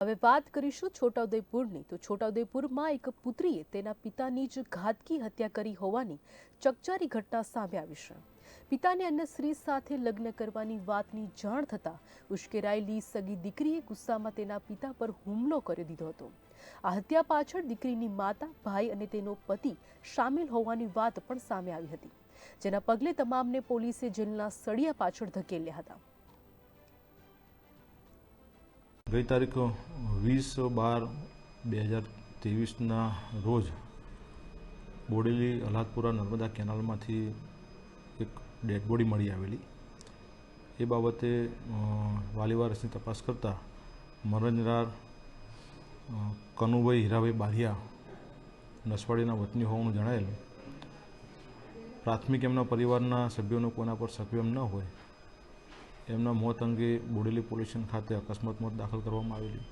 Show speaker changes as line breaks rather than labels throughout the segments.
હવે વાત કરીશું છોટાઉદેપુરની. તો છોટાઉદેપુરમાં એક પુત્રીએ તેના પિતાની જ ઘાતકી હત્યા કરી હોવાની ચકચારી ઘટના સામે આવી છે. પિતાને અન્ય સ્ત્રી સાથે લગ્ન કરવાની વાતની જાણ થતાં ઉશ્કેરાયેલી સગી દીકરીએ ગુસ્સામાં તેના પિતા પર હુમલો કરી દીધો હતો. આ હત્યા પાછળ દીકરીની માતા, ભાઈ અને તેનો પતિ સામેલ હોવાની વાત પણ સામે આવી હતી, જેના પગલે તમામને પોલીસે જેલના સળિયા પાછળ ધકેલ્યા હતા.
ગઈ તારીખ વીસ બાર બે હજાર ત્રેવીસના રોજ બોડેલી અલ્હાદપુરા નર્મદા કેનાલમાંથી એક ડેડ બોડી મળી આવેલી. એ બાબતે વાલીવારસની તપાસ કરતાં મરણરાર કનુભાઈ હીરાભાઈ બારિયા નસવાડીના વતની હોવાનું જણાયેલું. પ્રાથમિક એમના પરિવારના સભ્યોનો કોના પર સક્રિય ન હોય એમના મોત અંગે બોડેલી પોલીસ સ્ટેશન ખાતે અકસ્માત મોત દાખલ કરવામાં આવેલી.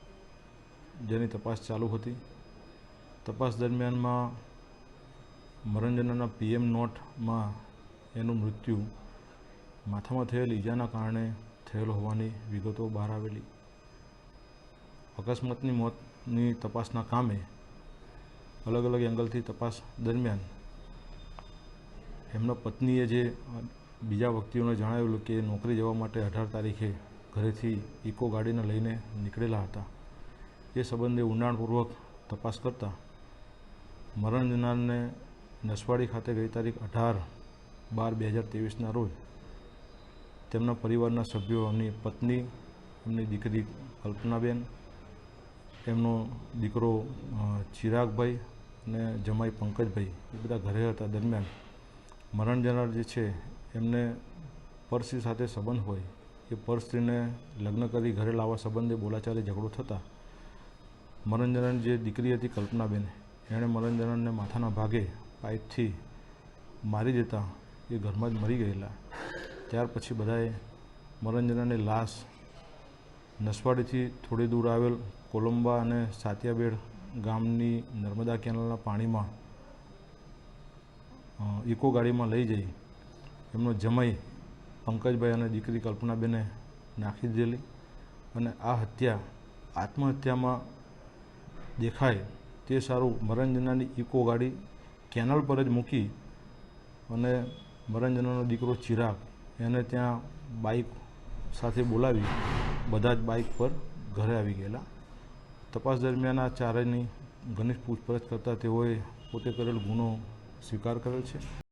જેની તપાસ ચાલુ હતી. તપાસ દરમિયાનમાં મરણજનના પીએમ નોટમાં એનું મૃત્યુ માથામાં થયેલ ઈજાના કારણે થયેલ હોવાની વિગતો બહાર આવેલી. અકસ્માતની મોતની તપાસના કામે અલગ અલગ એંગલથી તપાસ દરમિયાન એમના પત્નીએ જે બીજા વ્યક્તિઓને જણાવેલું કે નોકરી જવા માટે અઢાર તારીખે ઘરેથી ઇકો ગાડીને લઈને નીકળેલા હતા. એ સંબંધે ઊંડાણપૂર્વક તપાસ કરતાં મરણ જનારને નસવાડી ખાતે ગઈ તારીખ અઢાર બાર બે હજાર ત્રેવીસના રોજ તેમના પરિવારના સભ્યો એમની પત્ની, એમની દીકરી કલ્પનાબેન, એમનો દીકરો ચિરાગભાઈ અને જમાઈ પંકજભાઈ એ બધા ઘરે હતા. દરમિયાન મરણ જનાર જે છે એમને પરસ્ત્રી સાથે સંબંધ હોય, એ પરસ્ત્રીને લગ્ન કરી ઘરે લાવવા સંબંધે બોલાચાલી ઝઘડો થતાં મનોરંજન જે દીકરી હતી કલ્પનાબેન, એણે મનોરંજનને માથાના ભાગે પાઇપથી મારી દેતા એ ઘરમાં જ મરી ગયેલા. ત્યાર પછી બધાએ મનોરંજનની લાશ નસવાડીથી થોડી દૂર આવેલ કોલંબા અને સાતિયાબેડ ગામની નર્મદા કેનાલના પાણીમાં ઇકો ગાડીમાં લઈ જઈ એમનો જમાઈ પંકજભાઈ અને દીકરી કલ્પનાબેને નાખી દીધેલી અને આ હત્યા, આત્મહત્યામાં દેખાય તે સારું મરંજનાની ઇકો ગાડી કેનલ પર જ મૂકી અને મરંજનાનો દીકરો ચિરાગ એને ત્યાં બાઇક સાથે બોલાવી બધા જ બાઇક પર ઘરે આવી ગયેલા. તપાસ દરમિયાન આ ચારેયની ઘનિષ્ઠ પૂછપરછ કરતાં તેઓએ પોતે કરેલ ગુનો સ્વીકાર કરેલ છે.